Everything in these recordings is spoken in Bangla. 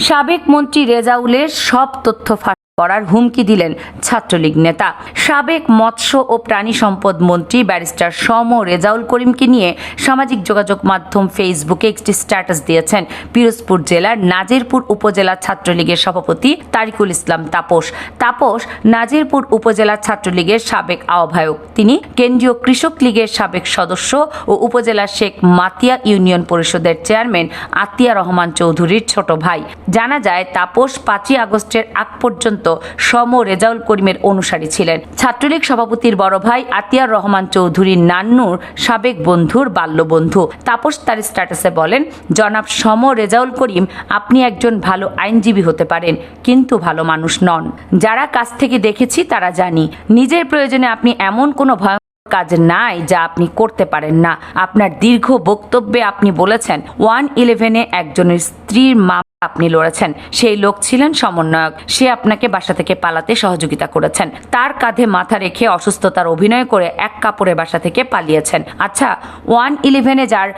সাবেক মন্ত্রী রেজাউলের সব তথ্য করার হুমকি দিলেন ছাত্রলীগ নেতা। সাবেক মৎস্য ও প্রাণী সম্পদ মন্ত্রী ব্যারিস্টার সম রেজাউল করিমকে নিয়ে সামাজিক যোগাযোগ মাধ্যম ফেসবুকে একটি স্ট্যাটাস দিয়েছেন পিরোজপুর জেলার নাজিরপুর উপজেলা ছাত্রলীগের সভাপতি তারিকুল ইসলাম তাপস। তাপস নাজিরপুর উপজেলা ছাত্রলীগের সাবেক আহ্বায়ক। তিনি কেন্দ্রীয় কৃষক লীগের সাবেক সদস্য ও উপজেলা শেখ মাতিয়া ইউনিয়ন পরিষদের চেয়ারম্যান আতিয়া রহমান চৌধুরীর ছোট ভাই। জানা যায়, তাপস পাঁচই আগস্টের আগ পর্যন্ত সম রেজাউল করিমের অনুসারী ছিলেন। ছাত্রলীগ সভাপতির বড় ভাই আতিয়ার রহমান চৌধুরীর নান্নুর সাবেক বন্ধুর বাল্যবন্ধু। তাপস তার স্ট্যাটাসে বলেন, জনাব সম রেজাউল করিম, আপনি একজন ভালো আইনজীবী হতে পারেন, কিন্তু ভালো মানুষ নন। যারা কাছ থেকে দেখেছি তারা জানি, নিজের প্রয়োজনে আপনি এমন কোনো ভয় কাজ নাই যা আপনি করতে পারেন না। আপনার দীর্ঘ বক্তব্যে আপনি বলেছেন, ওয়ান ইলেভেনে একজনের স্ত্রীর মা আপনি লড়েছেন। সেই লোক ছিলেন সমন্বয়ক। সে আপনাকে বাসা থেকে পালাতে সহযোগিতা করেছেন। তার কাঁধে মাথা রেখে অসুস্থতার অভিনয় করে এক কাপড়ে বাসা থেকে পালিয়েছেন। আচ্ছা ওয়ান ইলেভেনে যার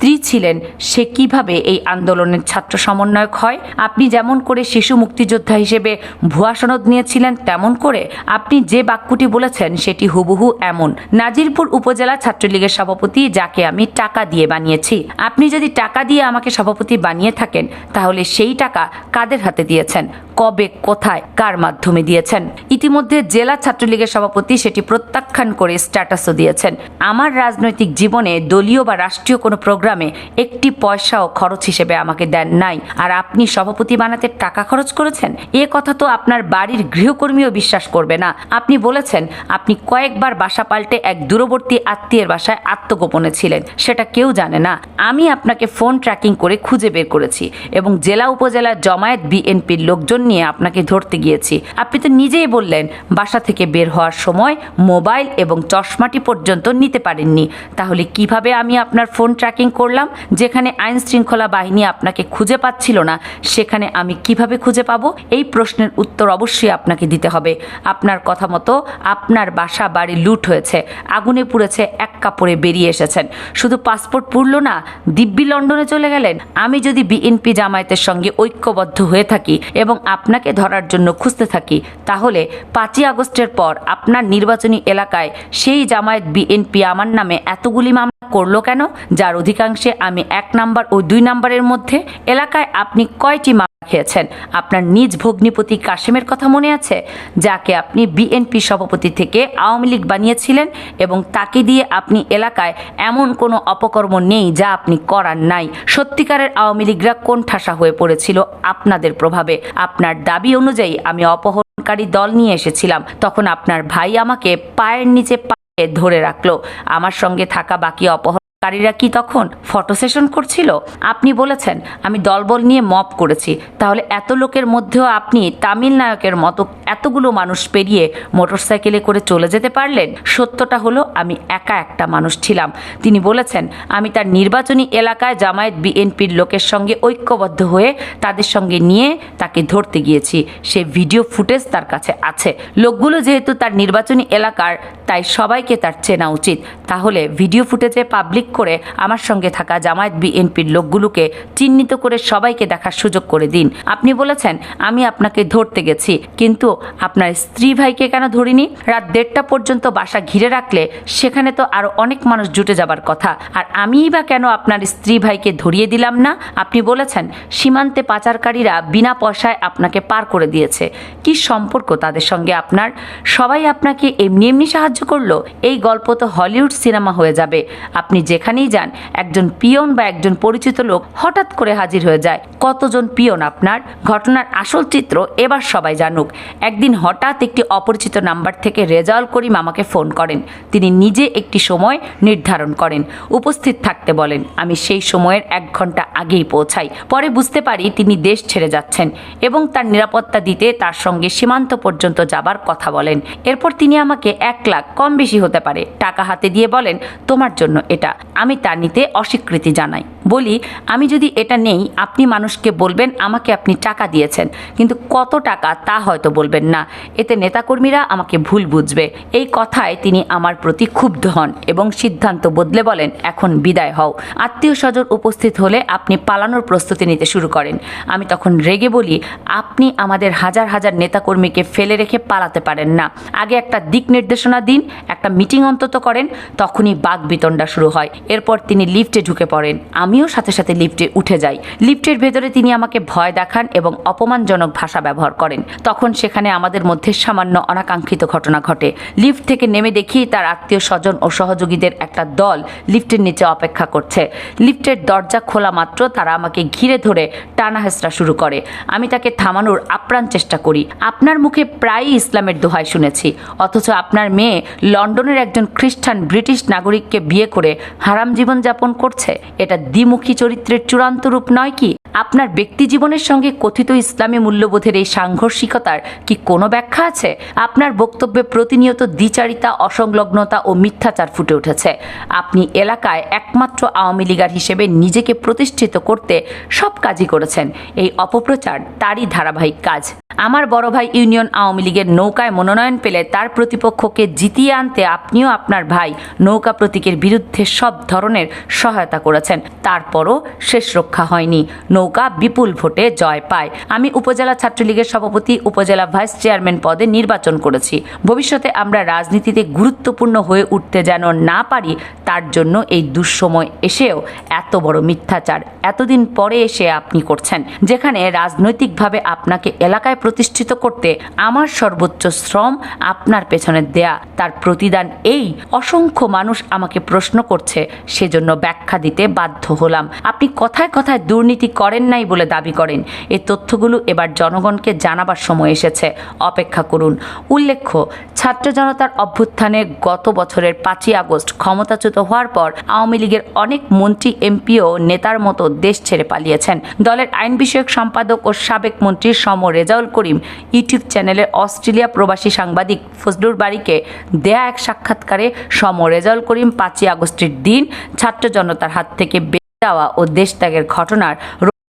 স্ত্রী ছিলেন, সে কীভাবে এই আন্দোলনের ছাত্র সমন্বয়ক হয়? আপনি যেমন করে শিশু মুক্তিযোদ্ধা হিসেবে ভুয়া সনদ নিয়েছিলেন, তেমন করে আপনি যে বাক্যটি বলেছেন, সেটি হুবহু এমন। নাজিরপুর উপজেলা ছাত্রলীগের সভাপতি, যাকে আমি টাকা দিয়ে বানিয়েছি। আপনি যদি টাকা দিয়ে আমাকে সভাপতি বানিয়ে থাকেন, তাহলে সেই টাকা কাদের হাতে দিয়েছেন? কবে, কোথায়, কার মাধ্যমে দিয়েছেন? ইতিমধ্যে জেলা ছাত্রলীগের সভাপতি সেটি প্রত্যাখ্যান করে স্ট্যাটাসও দিয়েছেন। আমার রাজনৈতিক জীবনে দলীয় বা রাষ্ট্রীয় কোনো প্রোগ্রামে একটি পয়সাও খরচ হিসেবে আমাকে দেন নাই। আর আপনি সভাপতি বানাতে টাকা খরচ করেছেন? এ কথা তো আপনার বাড়ির গৃহকর্মীও বিশ্বাস করবে না। আপনি বলেছেন, আপনি কয়েকবার বাসা পাল্টে এক দূরবর্তী আত্মীয়ের বাসায় আত্মগোপনে ছিলেন। সেটা কেউ জানে না। আমি আপনাকে ফোন ট্র্যাকিং করে খুঁজে বের করেছি এবং জেলা উপজেলা জমায়েত বিএনপির লোকজন নিয়ে আপনাকে ধরতে গিয়েছি। আপনি তো নিজেই বললেন, বাসা থেকে বের হওয়ার সময় মোবাইল এবং চশমাটি পর্যন্ত নিতে পারেননি। তাহলে কীভাবে আমি আপনার ফোন ট্র্যাকিং করলাম, যেখানে আইন শৃঙ্খলা বাহিনী আপনাকে খুঁজে পাচ্ছিল না, সেখানে আমি কীভাবে খুঁজে পাবো? এই প্রশ্নের উত্তর অবশ্যই আপনাকে দিতে হবে। আপনার কথা মতো আপনার বাসা বাড়ি লুট হয়েছে, আগুনে পুড়েছে, এক কাপড়ে বেরিয়ে এসেছেন। শুধু পাসপোর্ট পুরল না, দিব্যি লন্ডনে চলে গেলেন। আমি যদি বিএনপি জামায়াতের সঙ্গে ঐক্যবদ্ধ হয়ে থাকি এবং আপনাকে ধরার জন্য খুঁজতে থাকি, তাহলে পাঁচই আগস্টের পর আপনার নির্বাচনী এলাকায় সেই জামায়াত বিএনপি আমার নামে এতগুলি মামলা করল কেন? যার অধিকাংশে আমি এক নাম্বার ও দুই নাম্বারের মধ্যে। এলাকায় আপনি কয়টি মামলা খেয়েছেন? আপনার নিজ ভগ্নিপতি কাশেমের কথা মনে আছে? যাকে আপনি বিএনপি সভাপতি থেকে আওয়ামী লীগ বানিয়েছিলেন এবং তাকে দিয়ে আপনি এলাকায় এমন কোনো অপকর্ম নেই যা আপনি করার নাই। সত্যিকারের আওয়ামী লীগরা কোন ঠাসা হয়ে পড়েছিল আপনাদের প্রভাবে। আপনার দাবি অনুযায়ী আমি অপহরণকারী দল নিয়ে এসেছিলাম। তখন আপনার ভাই আমাকে পায়ের নিচে পায়ে ধরে রাখল। আমার সঙ্গে থাকা বাকি অপহরণ কারীরা কি তখন ফটো সেশন করছিল? আপনি বলেছেন, আমি দলবল নিয়ে মপ করেছি। তাহলে এত লোকের মধ্যেও আপনি তামিল নায়কের মতো এতগুলো মানুষ পেরিয়ে মোটরসাইকেলে করে চলে যেতে পারলেন? সত্যটা হলো, আমি একা একটা মানুষ ছিলাম। তিনি বলেছেন, আমি তার নির্বাচনী এলাকায় জামায়াত বিএনপির লোকের সঙ্গে ঐক্যবদ্ধ হয়ে তাদের সঙ্গে নিয়ে তাকে ধরতে গিয়েছি। সে ভিডিও ফুটেজ তার কাছে আছে। লোকগুলো যেহেতু তার নির্বাচনী এলাকার, তাই সবাইকে তার চেনা উচিত। তাহলে ভিডিও ফুটেজে পাবলিক করে আমার সঙ্গে থাকা জামায়াত বিএনপির লোকগুলোকে চিহ্নিত করে সবাইকে দেখার সুযোগ করে দিন। আপনি বলেছেন, আমি আপনাকে ধরতে গেছি, কিন্তু আপনার স্ত্রী ভাইকে কেন ধরিনি? রাত দেড়টা পর্যন্ত বাসা ঘিরে রাখলে সেখানে তো আরও অনেক মানুষ জুটে যাবার কথা। আর আমিই বা কেন আপনার স্ত্রী ভাইকে ধরিয়ে দিলাম না? আপনি বলেছেন, সীমান্তে পাচারকারীরা বিনা পয়সায় আপনাকে পার করে দিয়েছে। কি সম্পর্ক তাদের সঙ্গে আপনার? সবাই আপনাকে এমনি এমনি সাহায্য করল? এই গল্প তো হলিউড সিনেমা হয়ে যাবে। আপনি যেখানেই যান, একজন পিয়ন বা একজন পরিচিত লোক হঠাৎ করে হাজির হয়ে যায়। কতজন পিয়ন আপনার? ঘটনার আসল চিত্র এবার সবাই জানুক। একদিন হঠাৎ একটি অপরিচিত নাম্বার থেকে রেজাউল করিম আমাকে ফোন করেন। তিনি নিজে একটি সময় নির্ধারণ করেন। উপস্থিত থাকতে বলেন, আমি সেই সময়ের এক ঘণ্টা আগেই পৌঁছাই। পরে বুঝতে পারি তিনি দেশ ছেড়ে যাচ্ছেন এবং তার নিরাপত্তা দিতে তার সঙ্গে সীমান্ত পর্যন্ত যাবার কথা বলেন। এরপর তিনি আমাকে এক লাখ কম বেশি হতে পারে। টাকা হাতে দিয়ে বলেন, তোমার জন্য এটা। আমি তা নিতে অস্বীকৃতি জানাই। বলি, আমি যদি এটা নেই, আপনি মানুষকে বলবেন, আমাকে আপনি টাকা দিয়েছেন। কিন্তু কত টাকা তা হয়তো বলবেন না। এতে নেতাকর্মীরা আমাকে ভুল বুঝবে। এই কথায় তিনি আমার প্রতি ক্ষুব্ধ হন এবং সিদ্ধান্ত বদলে বলেন, এখন বিদায় হও। আত্মীয় স্বজন উপস্থিত হলে আপনি পালানোর প্রস্তুতি নিতে শুরু করেন। আমি তখন রেগে বলি, আপনি আমাদের হাজার হাজার নেতাকর্মীকে ফেলে রেখে পালাতে পারেন না। আগে একটা দিক নির্দেশনা দিন, একটা মিটিং অন্তত করেন, তখনই বাঘ বিতণ্ডা শুরু হয়। এরপর তিনি লিফটে ঢুকে পড়েন। আমিও সাথে সাথে লিফটে উঠে যাই। লিফটের ভেতরে তিনি আমাকে ভয় দেখান এবং অপমানজনক ভাষা ব্যবহার করেন। তখন সেখানে আমাদের মধ্যে সামান্য অনাকাঙ্ক্ষিত ঘটনা ঘটে। লিফট থেকে নেমে দেখি তার আত্মীয় স্বজন ও সহযোগীদের একটা দল লিফটের নিচে অপেক্ষা করছে। লিফটের দরজা খোলা মাত্র, তারা আমাকে ঘিরে ধরে টানা হেঁচড়া শুরু করে। আমি তাকে থামানোর আপ্রাণ চেষ্টা করি। আপনার মুখে প্রায়ই ইসলামের দোহাই শুনেছি। অথচ আপনার মেয়ে লন্ডনের একজন খ্রিস্টান ব্রিটিশ নাগরিককে বিয়ে করে হারাম জীবন যাপন করছে? এটা দ্বিমুখী চরিত্রের চূড়ান্ত রূপ নয় কি? আপনার ব্যক্তি জীবনের সঙ্গে কথিত ইসলামী মূল্যবোধের এই সাংঘর্ষিকতার কি কোনো ব্যাখ্যা আছে? আপনার বক্তব্যে প্রতিনিয়ত দ্বিচারিতা, অসংলগ্নতা ও মিথ্যাচার ফুটে উঠেছে। আপনি এলাকায় একমাত্র আওয়ামী লীগার হিসেবে নিজেকে প্রতিষ্ঠিত করতে সব কাজই করেছেন। এই অপপ্রচার তারই ধারাবাহিক কাজ। আমার বড় ভাই ইউনিয়ন আওয়ামী লীগের নৌকায় মনোনয়ন পেলে তার প্রতিপক্ষকে জিতিয়ে আনতে আপনিও আপনার ভাই নৌকা প্রতীকের বিরুদ্ধে সব ধরনের সহায়তা করেছেন। তারপরও শেষ রক্ষা হয়নি। নৌকা বিপুল ভোটে জয় পায়। আমি উপজেলা ছাত্রলীগের সভাপতি, উপজেলা ভাইস চেয়ারম্যান পদে নির্বাচন করেছি। ভবিষ্যতে আমরা রাজনীতিতে গুরুত্বপূর্ণ হয়ে উঠতে যেন না পারি, তার জন্য এই দুঃসময় এসেও এত বড় মিথ্যাচার এতদিন পরে এসে আপনি করছেন, যেখানে রাজনৈতিকভাবে আপনাকে এলাকায় প্রতিষ্ঠিত করতে আমার সর্বোচ্চ শ্রম আপনার পেছনে দেয়া। তার প্রতিদান এই অসংখ্য মানুষ আমাকে প্রশ্ন করছে, সেজন্য ব্যাখ্যা দিতে বাধ্য হলাম। আপনি কথায় কথায় দুর্নীতি করেন নাই বলে দাবি করেন। এই তথ্যগুলো এবার জনগণকে জানাবার সময় এসেছে। অপেক্ষা করুন। উল্লেখ্য, ছাত্র জনতার অভ্যুত্থানে গত বছরের পাঁচই আগস্ট ক্ষমতাচ্যুত হওয়ার পর আওয়ামী লীগের অনেক মন্ত্রী এমপিও নেতার মতো দেশ ছেড়ে পালিয়েছেন। দলের আইন বিষয়ক সম্পাদক ও সাবেক মন্ত্রী সম রেজাউল করিম ইউটিউব চ্যানেলের অস্ট্রেলিয়া প্রবাসী সাংবাদিক ফজলুর বাড়িকে দেয়া এক সাক্ষাৎকারে সম রেজাউল করিম পাঁচই আগস্টের দিন ছাত্র জনতার হাত থেকে বেঁচে যাওয়া ও দেশত্যাগের ঘটনার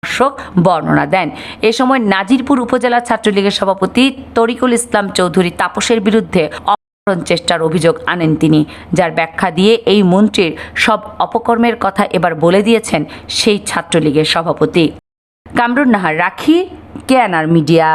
রহস্যক বর্ণনা দেন। এ সময় নাজিরপুর উপজেলা ছাত্রলীগের সভাপতি তরিকুল ইসলাম চৌধুরী তাপসের বিরুদ্ধে অপহরণ চেষ্টার অভিযোগ আনেন তিনি, যার ব্যাখ্যা দিয়ে এই মন্ত্রীর সব অপকর্মের কথা এবার বলে দিয়েছেন সেই ছাত্রলীগের সভাপতি। কামরুন নাহার, রাখি কেয়ানার মিডিয়া।